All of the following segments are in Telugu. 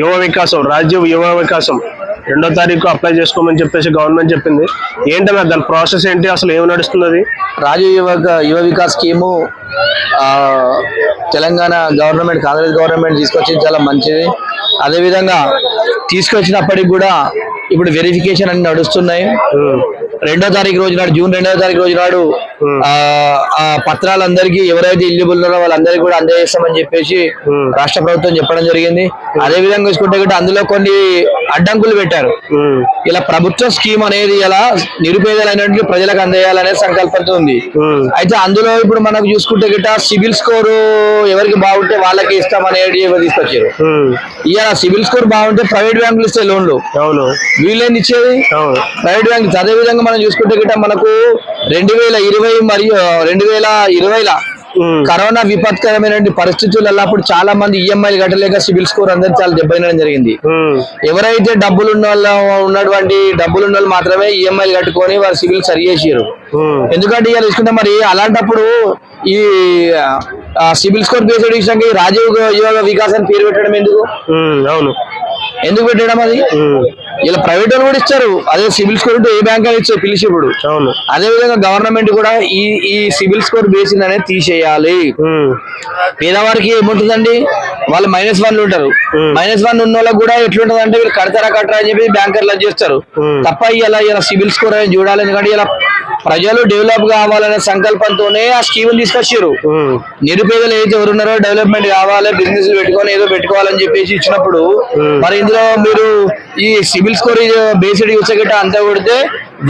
యువ వికాసం రాజ్య యువ వికాసం. రెండో తారీఖు అప్లై చేసుకోమని చెప్పేసి గవర్నమెంట్ చెప్పింది. ఏంటన్నా దాని ప్రాసెస్ ఏంటి? అసలు ఏం నడుస్తుంది అది Rajiv Yuva Yuva Vikas scheme Telangana government Congress government తీసుకొచ్చింది చాలా మంచిది. అదేవిధంగా తీసుకొచ్చినప్పటికి కూడా ఇప్పుడు వెరిఫికేషన్ అన్ని నడుస్తున్నాయి. రెండో తారీఖు రోజు నాడు జూన్ రెండో తారీఖు రోజు నాడు. ఆ పత్రాలందరికీ ఎవరైతే ఎలిజిబుల్ ఉన్నారో వాళ్ళందరికీ కూడా అందజేస్తామని చెప్పేసి. రాష్ట్ర ప్రభుత్వం చెప్పడం జరిగింది అదే విధంగా చూసుకుంటే అందులో కొన్ని అడ్డంకులు పెట్టారు. ఇలా ప్రభుత్వ స్కీమ్ అనేది ఇలా నిరుపేదలైనటువంటి ప్రజలకు అందజేయాలనే సంకల్పంతో ఉంది. అయితే అందులో ఇప్పుడు మనకు చూసుకుంటే గిట్ట సిబిల్ స్కోర్ ఎవరికి బాగుంటే వాళ్ళకి ఇస్తాం అనేది తీసుకొచ్చారు? ఇవాళ సిబిల్ స్కోర్ బాగుంటే ప్రైవేట్ బ్యాంకులు ఇస్తాయి లోన్లు. అవును. వీళ్ళేం ఇచ్చేది? ప్రైవేట్ బ్యాంక్ అదే విధంగా మనం చూసుకుంటే గిట్ట మనకు రెండు వేల ఇరవై మరియు రెండు వేల ఇరవైల కరోనా విపత్కరమైనటువంటి పరిస్థితులలో అప్పుడు చాలా మంది ఈఎంఐలు కట్టలేక సిబిల్ స్కోర్ అందరూ చాలా దెబ్బతినడం జరిగింది. ఎవరైతే డబ్బులు ఉన్న వాళ్ళ ఉన్నటువంటి డబ్బులు ఉన్న వాళ్ళు మాత్రమే ఈఎంఐలు కట్టుకొని వారి సిబిల్ సరి చేసారు ఎందుకంటే ఇవాళ తీసుకుంటే మరి అలాంటప్పుడు ఈ సిబిల్ స్కోర్ బేస్డ్ ఈ రాజీవ్ యువ వికాస్ అని పేరు పెట్టడం ఎందుకు? అవును. ఎందుకు పెట్టడం అది? ఇలా ప్రైవేట్ వాళ్ళు కూడా ఇస్తారు. అదే సిబిల్ స్కోర్ ఉంటే ఏ బ్యాంక్ అని ఇచ్చారు పిలిచి ఇప్పుడు. అదే విధంగా గవర్నమెంట్ కూడా ఈ ఈ సిబిల్ స్కోర్ బేసిన్ అనేది తీసేయాలి. పేదవారికి ఏముంటుందండి? వాళ్ళు మైనస్ వన్లు ఉంటారు. మైనస్ వన్ ఉన్న వాళ్ళకి కూడా ఎట్లుంటది అంటే వీళ్ళు కడతారా కట్టరా అని చెప్పి బ్యాంకర్లు చేస్తారు. తప్ప ఇలా ఇలా సిబిల్ స్కోర్ అని చూడాలి. ఎందుకంటే ఇలా ప్రజలు డెవలప్ కావాలనే సంకల్పంతోనే ఆ స్కీమ్ తీసుకొచ్చారు నిరుపేదలు ఏదైతే ఎవరున్నారో డెవలప్మెంట్ కావాలి బిజినెస్ పెట్టుకొని ఏదో పెట్టుకోవాలని చెప్పేసి ఇచ్చినప్పుడు. మరి ఇందులో మీరు ఈ సిబిల్ స్కోర్ బేస్డ్ యూస్ గిట్ట అంతా కొడితే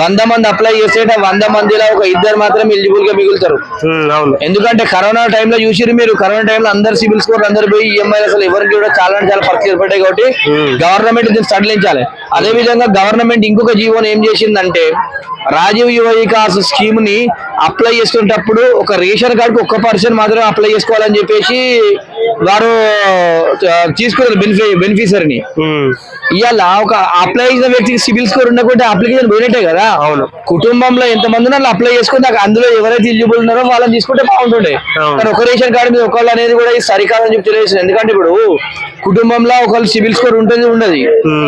వంద మంది అప్లై చేస్తే వంద మందిలో ఒక ఇద్దరు మాత్రం ఎలిజిబుల్గా మిగులుతారు. ఎందుకంటే కరోనా టైంలో చూసిరు మీరు కరోనా టైంలో అందరు సిబిల్ స్కోర్ అందరు పోయి ఈఎంఐ అసలు ఎవరికి కూడా చాలా చాలా పరిస్థితి ఏర్పడ్డాయి కాబట్టి. గవర్నమెంట్ దీన్ని సడలించాలి. అదే విధంగా గవర్నమెంట్ ఇంకొక జీవోని ఏం చేసిందంటే రాజీవ్ యువ వికాస్ స్కీమ్ని అప్లై చేసుకునేటప్పుడు ఒక రేషన్ కార్డుకి ఒక్క పర్సన్ మాత్రమే అప్లై చేసుకోవాలని చెప్పేసి వారు తీసుకున్నారు బెనిఫి బెనిఫిషరీని ఇవాళ ఒక అప్లై చేసిన వ్యక్తికి సిబిల్ స్కోర్ ఉండకుంటే అప్లికేషన్ పోయినట్టే కదా? అవును. కుటుంబంలో ఎంత మంది ఉన్నారు అప్లై చేసుకుని నాకు అందులో ఎవరైతే ఎలిజిబుల్ ఉన్నారో వాళ్ళని తీసుకుంటే బాగుంటుండే. కానీ ఒక రేషన్ కార్డు మీద ఒకళ్ళు అనేది కూడా ఇది సరికాదని చెప్పి తెలియజేసింది. ఎందుకంటే ఇప్పుడు కుటుంబంలో ఒకళ్ళు సిబిల్ స్కోర్ ఉంటుంది ఉండదు.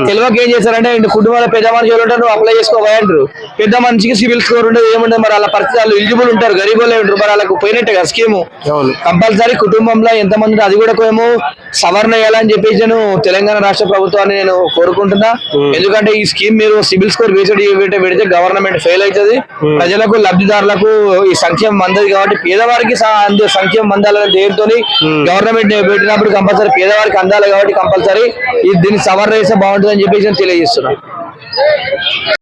తెలియక ఏం చేస్తారంటే కుటుంబంలో పెద్ద మనుషులు ఉంటారు అప్లై చేసుకోవాలి అంటారు. పెద్ద మనిషికి సిబిల్ స్కోర్ ఉండదు ఏముండదు మరి వాళ్ళ పరిస్థితి వాళ్ళు ఎలిజిబుల్ ఉంటారు. ఉంటారు మరి వాళ్ళకు పోయినట్టే కదా స్కీము కంపల్సరీ కుటుంబంలో ఎంత మంది ఉంటే అది కూడా ఏమో సవరణ చేయాలని చెప్పేసి నేను తెలంగాణ రాష్ట్ర ప్రభుత్వాన్ని నేను కోరుకుంటున్నా. ఎందుకంటే ఈ స్కీమ్ మీరు సిబిల్ స్కోర్ బేస్డ్ పెడితే పెడితే గవర్నమెంట్ ఫెయిల్ అవుతుంది. ప్రజలకు లబ్ధిదారులకు ఈ సంక్షేమం అందదు కాబట్టి పేదవారికి సంక్షేమం అందాలనే Hmm. గవర్నమెంట్ పెట్టినప్పుడు కంపల్సరీ పేదవారికి అందాలి కాబట్టి కంపల్సరీ దీన్ని సవరణ చేస్తే బాగుంటుంది అని చెప్పేసి నేను తెలియజేస్తున్నా.